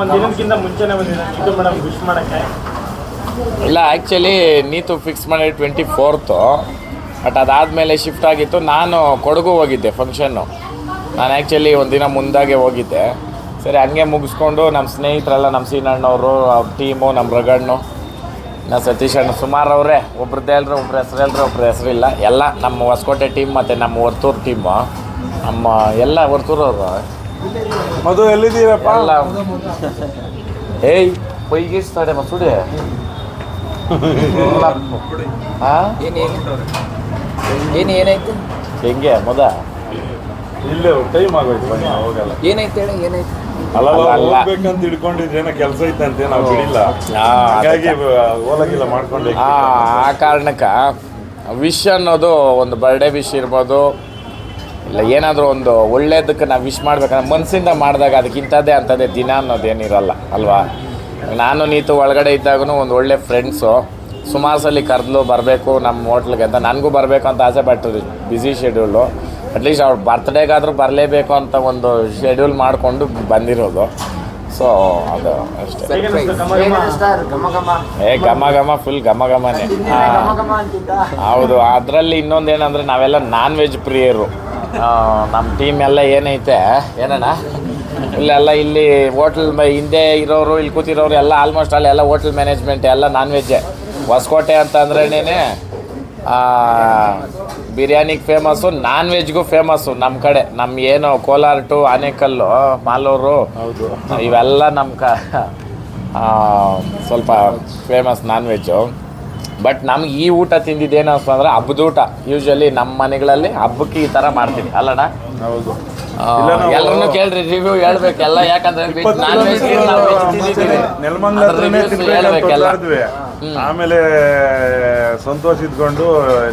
ಒಂದು ದಿನಕ್ಕಿಂತ ಮಾಡೋಕ್ಕೆ. ಇಲ್ಲ ಆ್ಯಕ್ಚುಲಿ ನೀತು ಫಿಕ್ಸ್ ಮಾಡಿ ಟ್ವೆಂಟಿ ಫೋರ್ತು ಬಟ್ ಅದಾದಮೇಲೆ ಶಿಫ್ಟ್ ಆಗಿತ್ತು. ನಾನು ಕೊಡಗು ಹೋಗಿದ್ದೆ ಫಂಕ್ಷನ್ನು ನಾನು ಆ್ಯಕ್ಚುಲಿ ಒಂದು ದಿನ ಮುಂದಾಗೆ ಹೋಗಿದ್ದೆ. ಸರಿ, ಹಂಗೆ ಮುಗಿಸ್ಕೊಂಡು ನಮ್ಮ ಸ್ನೇಹಿತರೆಲ್ಲ ನಮ್ಮ ಸೀನಣ್ಣವರು, ಅವ್ರ ಟೀಮು ನಮ್ಮ ರಗಣ್ಣು, ನಾ ಸತೀಶ್ ಅಣ್ಣ ಸುಮಾರು ಅವರೇ. ಒಬ್ರದ್ದೇ ಹೇಳ್ರೆ ಒಬ್ರು ಹೆಸ್ರು ಹೇಳ್ರೆ ಒಬ್ರು ಹೆಸರಿಲ್ಲ. ಎಲ್ಲ ನಮ್ಮ ಹೊಸಕೋಟೆ ಟೀಮ್ ಮತ್ತು ನಮ್ಮ ವರ್ತೂರು ಟೀಮು ನಮ್ಮ ಎಲ್ಲ ವರ್ತೂರವರು ಮಧು ಎಲ್ಲಿದ್ದೀರಪ್ಪ? ಎಲ್ಲ. ಏಯ್ ಪೈಗೆ ಮಸೂಡೆ ಏನು ಏನಾಯ್ತು? ಹೆಂಗೆ ಮೊದ ಇಲ್ಲ ಟೈಮ್ ಆಗೋಯ್ತು ಬನ್ನಿ ಹೋಗಲ್ಲ. ಏನಾಯ್ತು ಹೇಳಿ ಏನಾಯ್ತು? ಅಲ್ಲ ಅಲ್ಲ. ಹೋಗ್ಬೇಕಂತ ಹಿಡ್ಕೊಂಡಿದ್ರೇನೋ ಕೆಲಸ ಇತ್ತಂತೆ ನಾವು ಬಿಡಿಲ್ಲ. ಆ, ಹಾಗಾಗಿ ಓಲಗಿಲ್ಲ ಮಾಡ್ಕೊಂಡೆ ಆ ಆ ಕಾರಣಕ್ಕೆ ವಿಶ್ ಅನ್ನೋದು ಒಂದು ಬರ್ಡೇ ವಿಶ್ ಇರ್ಬೋದು. ಇಲ್ಲ ಏನಾದರೂ ಒಂದು ಒಳ್ಳೇದಕ್ಕೆ ನಾವು ವಿಶ್ ಮಾಡ್ಬೇಕಂದ್ರೆ ಮನಸ್ಸಿಂದ ಮಾಡಿದಾಗ ಅದಕ್ಕಿಂತದ್ದೇ ಅಂಥದ್ದೇ ದಿನ ಅನ್ನೋದೇನಿರಲ್ಲ ಅಲ್ವಾ? ನಾನು ನೀತು ಒಳಗಡೆ ಇದ್ದಾಗೂ ಒಂದು ಒಳ್ಳೆ ಫ್ರೆಂಡ್ಸು ಸುಮಾರು ಸಲ ಕರೆದ್ಲು ಬರಬೇಕು ನಮ್ಮ ಹೋಟ್ಲಿಗೆ ಅಂತ ನನಗೂ ಬರಬೇಕು ಅಂತ ಆಸೆ ಪಟ್ಟು ಬ್ಯುಸಿ ಶೆಡ್ಯೂಲು ಅಟ್ಲೀಸ್ಟ್ ಅವ್ರ ಬರ್ತ್ಡೇಗಾದರೂ ಬರಲೇಬೇಕು ಅಂತ ಒಂದು ಶೆಡ್ಯೂಲ್ ಮಾಡಿಕೊಂಡು ಬಂದಿರೋದು. ಸೊ ಅದು ಅಷ್ಟೇ. ಏ ಘಮ ಘಮ ಫುಲ್ ಘಮ ಘಮನೇ. ಹೌದು ಅದರಲ್ಲಿ ಇನ್ನೊಂದು ಏನಂದರೆ ನಾವೆಲ್ಲ ನಾನ್ ವೆಜ್ ಪ್ರಿಯರು. ನಮ್ಮ ಟೀಮ್ ಎಲ್ಲ ಏನೈತೆ? ಏನಣ್ಣ? ಇಲ್ಲೆಲ್ಲ ಇಲ್ಲಿ ಹೋಟ್ಲ್ ಹಿಂದೆ ಇರೋರು ಇಲ್ಲಿ ಕೂತಿರೋರು ಎಲ್ಲ ಆಲ್ಮೋಸ್ಟ್ ಅಲ್ಲಿ ಎಲ್ಲ ಹೋಟ್ಲ್ ಮ್ಯಾನೇಜ್ಮೆಂಟ್ ಎಲ್ಲ ನಾನ್ ವೆಜ್ಜೆ ಹೊಸಕೋಟೆ ಅಂತ ಅಂದ್ರೇನೆ ಬಿರಿಯಾನಿಗೆ ಫೇಮಸ್ಸು ನಾನ್ ವೆಜ್ಗೂ ಫೇಮಸ್ಸು ನಮ್ಮ ಕಡೆ. ನಮ್ಮ ಏನು ಕೋಲಾರ ಟು ಆನೇಕಲ್ಲು ಮಾಲೂರು ಹೌದು. ಇವೆಲ್ಲ ನಮ್ಮ ಕ ಸ್ವಲ್ಪ ಫೇಮಸ್ ನಾನ್ ವೆಜ್ಜು ಬಟ್ ನಮ್ಗೆ ಈ ಊಟ ತಿಂದಿದ್ದೇನು ಅಂದ್ರೆ ಹಬ್ಬದ ಊಟ. ಯೂಶ್ವಲಿ ನಮ್ಮ ಮನೆಗಳಲ್ಲಿ ಹಬ್ಬಕ್ಕೆ ಈ ತರ ಮಾಡ್ತೀವಿ. ಅಲ್ಲಣ್ಣ? ಹೌದು. ಎಲ್ಲರೂ ಎಲ್ಲರನ್ನು ಕೇಳ್ರಿ ರಿವ್ಯೂ ಹೇಳ್ಬೇಕು ಎಲ್ಲ ಯಾಕಂದ್ರೆ ನಾನ್ ವೆಜ್ ನಾವು ವೆಜ್ ತಿಂದಿದ್ದೀವಿ. ನೆಲಮಂಗ್ಲ ಅದ್ರ ಹತ್ರನೇ reviews ತಿನ್ಬೇಕಂತ ಹೇಳ್ಬೇಕೆಲ್ಲ. ಹೊರ್ಟಾದ್ವಿ. ಆಮೇಲೆ ಸಂತೋಷ ಇದ್ಕೊಂಡು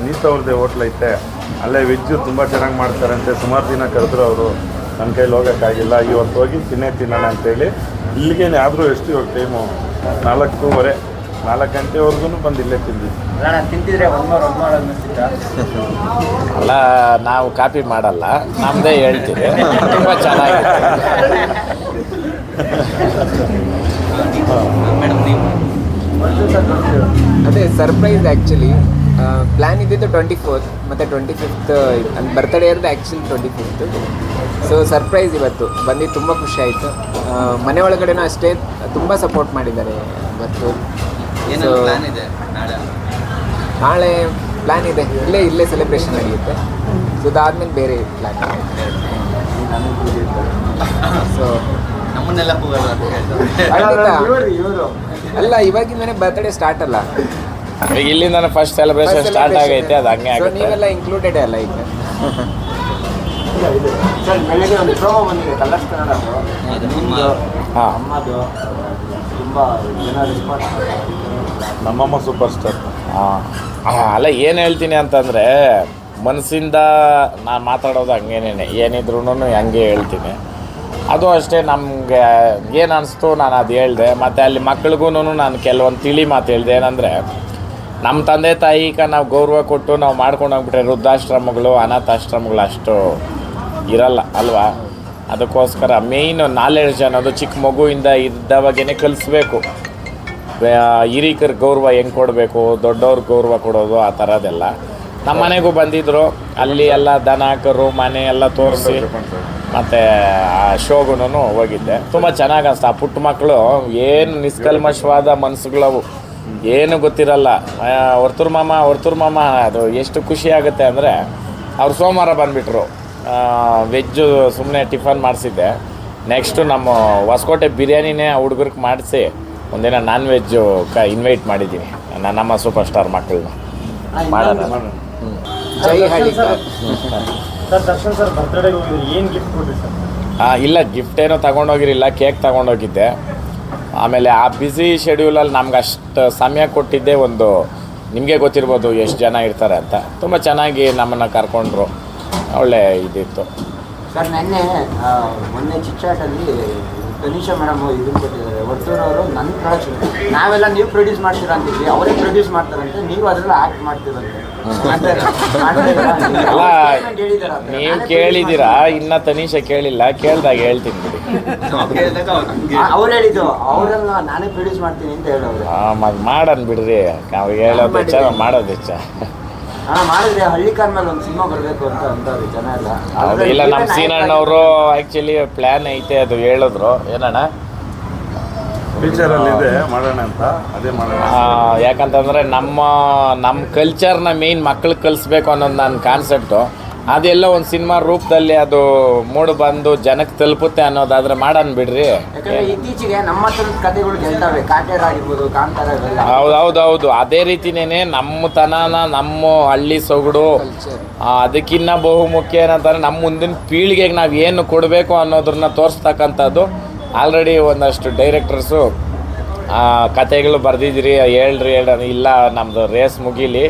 ನೀತ್ ಅವ್ರದ್ದೇ ಹೋಟ್ಲ್ ಐತೆ. ಅಲ್ಲೇ ವೆಜ್ ತುಂಬ ಚೆನ್ನಾಗಿ ಮಾಡ್ತಾರಂತೆ. ಸುಮಾರು ದಿನ ಕರೆದ್ರು ಅವರು ನನ್ನ ಕೈಲಿ ಹೋಗೋಕ್ಕಾಗಿಲ್ಲ. ಇವತ್ತು ಹೋಗಿ ತಿನ್ನೇ ತಿನ್ನೋಣ ಅಂತೇಳಿ. ಇಲ್ಲಿಗೆ ಆದರೂ ಎಷ್ಟು ಇವಾಗ ಟೈಮು ನಾಲ್ಕೂವರೆ. ನಾಲ್ಕು ಗಂಟೆವರೆಗೂ ಬಂದು ಇಲ್ಲೇ ತಿಂದಿದ್ದು ತಿಂತಿದ್ರೆ ಒಂದ್ನೂರು ಒಂದ್ನೂರು ಅನ್ನಿಸ್ತಿತ್ತ? ಅಲ್ಲ ನಾವು ಕಾಪಿ ಮಾಡಲ್ಲ. ನಮ್ಮದೇ ಹೇಳ್ತೀವಿ. ತುಂಬ ಚೆನ್ನಾಗಿದೆ. ಅದೇ ಸರ್ಪ್ರೈಸ್ ಆ್ಯಕ್ಚುಲಿ ಪ್ಲ್ಯಾನ್ ಇದ್ದಿದ್ದು ಟ್ವೆಂಟಿ ಫೋರ್ತ್ ಮತ್ತು ಟ್ವೆಂಟಿ ಫಿಫ್ತ್ ನನ್ನ ಬರ್ತಡೇ ಇರೋದು actually twenty fifth so surprise ಇವತ್ತು. ಬಂದು ತುಂಬ ಖುಷಿ ಆಯಿತು. ಮನೆ ಒಳಗಡೆನೂ ಅಷ್ಟೇ ತುಂಬ ಸಪೋರ್ಟ್ ಮಾಡಿದ್ದಾರೆ ಇವತ್ತು. ಏನಾದ್ರು ಪ್ಲಾನ್ ಇದೆ ನಾಳೆ ನಾಳೆ ಪ್ಲ್ಯಾನ್ ಇದೆ. ಇಲ್ಲೇ ಇಲ್ಲೇ ಸೆಲೆಬ್ರೇಷನ್ ನಡೆಯುತ್ತೆ. ಸೊ ಅದಾದ್ಮೇಲೆ ಬೇರೆ ಪ್ಲ್ಯಾನ್ ಸೊ ನಮ್ಮನ್ನೆಲ್ಲ ಅಲ್ಲ ಇವಾಗಿಂದನೇ ಬರ್ತ್ಡೇ ಸ್ಟಾರ್ಟ್ ಅಲ್ಲ. ಈಗ ಇಲ್ಲಿಂದ ಫಸ್ಟ್ ಸೆಲೆಬ್ರೇಷನ್ ಸ್ಟಾರ್ಟ್ ಆಗೈತೆ ಅದು ಹಂಗೆ ಸೊ ಆಗುತ್ತೆ. ನೀವೆಲ್ಲ ಇನ್ಕ್ಲೂಡೆಡ್ ಅಲ್ಲ ಈಗ? ಸರ್ ಬೆಳಗ್ಗೆ ಒಂದು ಪ್ರೋಮೋ ಬಂದಿದೆ ಕಲರ್ಸ್ ಕನ್ನಡದು ಅದು ನಮ್ಮ ಹಾಂ ಅಮ್ಮದು. ತುಂಬ ಜನ ರೆಸ್ಪಾನ್ಸ್ ನಮ್ಮಮ್ಮ ಸೂಪರ್ ಸ್ಟಾರ್ ಹಾಂ ಅಲ್ಲ ಏನು ಹೇಳ್ತೀನಿ ಅಂತಂದರೆ ಮನಸ್ಸಿಂದ ನಾನು ಮಾತಾಡೋದು ಹಂಗೇನೇ ಏನಿದ್ರು ಹಂಗೆ ಹೇಳ್ತೀನಿ. ಅದು ಅಷ್ಟೇ ನಮಗೆ ಏನು ಅನಿಸ್ತು ನಾನು ಅದು ಹೇಳಿದೆ. ಮತ್ತು ಅಲ್ಲಿ ಮಕ್ಳಿಗೂ ನಾನು ಕೆಲವೊಂದು ತಿಳಿ ಮಾತು ಹೇಳಿದೆ. ಏನಂದರೆ ನಮ್ಮ ತಂದೆ ತಾಯಿಗೆ ನಾವು ಗೌರವ ಕೊಟ್ಟು ನಾವು ಮಾಡ್ಕೊಂಡು ಹೋಗ್ಬಿಟ್ರೆ ವೃದ್ಧಾಶ್ರಮಗಳು ಅನಾಥಾಶ್ರಮಗಳು ಅಷ್ಟು ಇರಲ್ಲ ಅಲ್ವಾ? ಅದಕ್ಕೋಸ್ಕರ ಮೇಯ್ನ್ ನಾಲೆಡ್ಜ್ ಅನ್ನೋದು ಚಿಕ್ಕ ಮಗುವಿಂದ ಇದ್ದವಾಗೇನೆ ಕಲಿಸ್ಬೇಕು. ಹಿರಿಕರ ಗೌರವ ಹೆಂಗೆ ಕೊಡಬೇಕು, ದೊಡ್ಡವ್ರ ಗೌರವ ಕೊಡೋದು ಆ ಥರದ್ದೆಲ್ಲ. ನಮ್ಮ ಮನೆಗೂ ಬಂದಿದ್ದರು ಅಲ್ಲಿ ಎಲ್ಲ ದನ, ಕರು, ಮನೆ ಎಲ್ಲ ತೋರಿಸಿ ಮತ್ತು ಆ ಶೋಗುನು ಹೋಗಿದ್ದೆ. ತುಂಬ ಚೆನ್ನಾಗಿ ಅನಿಸ್ತು. ಆ ಪುಟ್ಟ ಮಕ್ಕಳು ಏನು ನಿಷ್ಕಲ್ಮಶವಾದ ಮನಸ್ಸುಗಳವು ಏನು ಗೊತ್ತಿರಲ್ಲ. ಹೊರ್ತುರ್ ಮಾಮ ಹೊರ್ತುರ್ ಮಾಮ, ಅದು ಎಷ್ಟು ಖುಷಿ ಆಗುತ್ತೆ ಅಂದರೆ ಅವ್ರು ಸೋಮವಾರ ಬಂದುಬಿಟ್ರು. ವೆಜ್ಜು ಸುಮ್ಮನೆ ಟಿಫನ್ ಮಾಡಿಸಿದ್ದೆ. ನೆಕ್ಸ್ಟು ನಮ್ಮ ಹೊಸಕೋಟೆ ಬಿರಿಯಾನಿನೇ ಹುಡುಗರಿಗೆ ಮಾಡಿಸಿ ಒಂದಿನ ನಾನ್ ವೆಜ್ಜು ಕ ಇನ್ವೈಟ್ ಮಾಡಿದ್ದೀನಿ. ನನ್ನಮ್ಮ ಸೂಪರ್ ಸ್ಟಾರ್ ಮಕ್ಕಳನ್ನ. ಮಾಡೋಣ. ಜೈ ಹಳ್ಳಿಕಾರ್ ಸರ್. ದರ್ಶನ್ ಸರ್ ಬರ್ತ್ಡೇಗೆ ಹೋಗಿದ್ರು. ಏನು ಗಿಫ್ಟ್ ಕೊಡ್ರಿ ಸರ್? ಆ, ಇಲ್ಲ ಗಿಫ್ಟ್ ಏನೋ ತಗೊಂಡೋಗಿರಿಲ್ಲ ಕೇಕ್ ತಗೊಂಡೋಗಿದ್ದೆ. ಆಮೇಲೆ ಆ ಬ್ಯುಸಿ ಶೆಡ್ಯೂಲಲ್ಲಿ ನಮ್ಗೆ ಅಷ್ಟು ಸಮಯ ಕೊಟ್ಟಿದ್ದೆ ಒಂದು ನಿಮಗೆ ಗೊತ್ತಿರ್ಬೋದು ಎಷ್ಟು ಜನ ಇರ್ತಾರೆ ಅಂತ. ತುಂಬ ಚೆನ್ನಾಗಿ ನಮ್ಮನ್ನು ಕರ್ಕೊಂಡ್ರು. ಒಳ್ಳೆ ಇದಿತ್ತು. ಸರ್ ನೆನ್ನೆ ಮೊನ್ನೆ ಚಿಟ್ಚಾಟಲ್ಲಿ ತನಿಷಾ ಮೇಡಮ್ ಇದನ್ನು ಕೊಟ್ಟಿದ್ದಾರೆ ವರ್ತೂರವರು ನನ್ನ ಪ್ರೊಡಕ್ಷನ್ ನಾವೆಲ್ಲ ನೀವು ಪ್ರೊಡ್ಯೂಸ್ ಮಾಡ್ತೀರಾ ಅಂತಿದ್ವಿ ಅವರೇ ಪ್ರೊಡ್ಯೂಸ್ ಮಾಡ್ತಾರಂತೆ ನೀವು ಅದ್ರಲ್ಲಿ ಆಕ್ಟ್ ಮಾಡ್ತೀರಂತೆ. ನೀವು ನಾನೇ ಕೇಳಿದ್ದೀರಾ ಇನ್ನ ತನಿಷಾ ಕೇಳಿಲ್ಲ ಕೇಳ್ದಾಗ ಹೇಳ್ತೀನಿ ಬಿಡಿ. ಅವ್ರು ಹೇಳಿದ್ದು ಅವರೆಲ್ಲ ನಾನೇ ಪ್ರೊಡ್ಯೂಸ್ ಮಾಡ್ತೀನಿ ಅಂತ ಹೇಳೋರು. ಮಾಡನ್ ಬಿಡ್ರಿ ನಾವು ಹೇಳೋದು ಹೆಚ್ಚ ಮಾಡೋದು ಹೆಚ್ಚ ಹಾ ಮಾಡಿದ್ರೆ ಹಳ್ಳಿ ಕಾರ್ ಮೇಲೆ ಒಂದು ಸಿನಿಮಾ ಬರಬೇಕು ಅಂತ ಅಂತವ್ರು ಜನ ಎಲ್ಲ. ಹೌದು ಇಲ್ಲ ನಮ್ಮ ಸೀನಣ್ಣವರು ಆ್ಯಕ್ಚುಲಿ ಪ್ಲ್ಯಾನ್ ಐತೆ ಅದು ಹೇಳಿದ್ರು. ಏನಣ್ಣ? ಫ್ಯೂಚರಲ್ಲಿ ಇದೆ ಮಾಡೋಣ ಅಂತ ಅದೇ ಮಾಡೋಣ ಆ, ಯಾಕಂತಂದ್ರೆ ನಮ್ಮ ನಮ್ಮ ಕಲ್ಚರ್ನ ಮೇನ್ ಮಕ್ಳಿಗೆ ಕಲಿಸ್ಬೇಕು ಅನ್ನೋದು ನನ್ನ ಕಾನ್ಸೆಪ್ಟು ಅದೆಲ್ಲ ಒಂದು ಸಿನಿಮಾ ರೂಪದಲ್ಲಿ ಅದು ಮೂಡು ಬಂದು ಜನಕ್ಕೆ ತಲುಪುತ್ತೆ ಅನ್ನೋದಾದ್ರೆ ಮಾಡನ್ ಬಿಡ್ರಿ. ಯಾಕಂದ್ರೆ ಇತ್ತೀಚೆಗೆ ನಮ್ಮ ಹತ್ರದ ಕಥೆಗಳು ಗೆಲ್ತವೆ. ಕಾಟೇರ ಆಗಿರ್ಬೋದು ಕಾಂತಾರ ಇವೆಲ್ಲ. ಹೌದು ಹೌದು ಹೌದು. ಅದೇ ರೀತಿನೇ ನಮ್ಮ ತನನ ನಮ್ಮ ಹಳ್ಳಿ ಸೊಗಡು ಆ, ಅದಕ್ಕಿನ್ನ ಬಹುಮುಖ್ಯ ಏನಂತಂದ್ರೆ ನಮ್ಮ ಮುಂದಿನ ಪೀಳಿಗೆಗೆ ನಾವು ಏನು ಕೊಡಬೇಕು ಅನ್ನೋದನ್ನ ತೋರಿಸ್ತಕ್ಕಂಥದ್ದು ಆಲ್ರೆಡಿ ಒಂದಷ್ಟು ಡೈರೆಕ್ಟರ್ಸು ಕತೆಗಳು ಬರ್ದಿದ್ರಿ ಹೇಳ್ರಿ ಹೇಳ ಇಲ್ಲ ನಮ್ಮದು ರೇಸ್ ಮುಗೀಲಿ.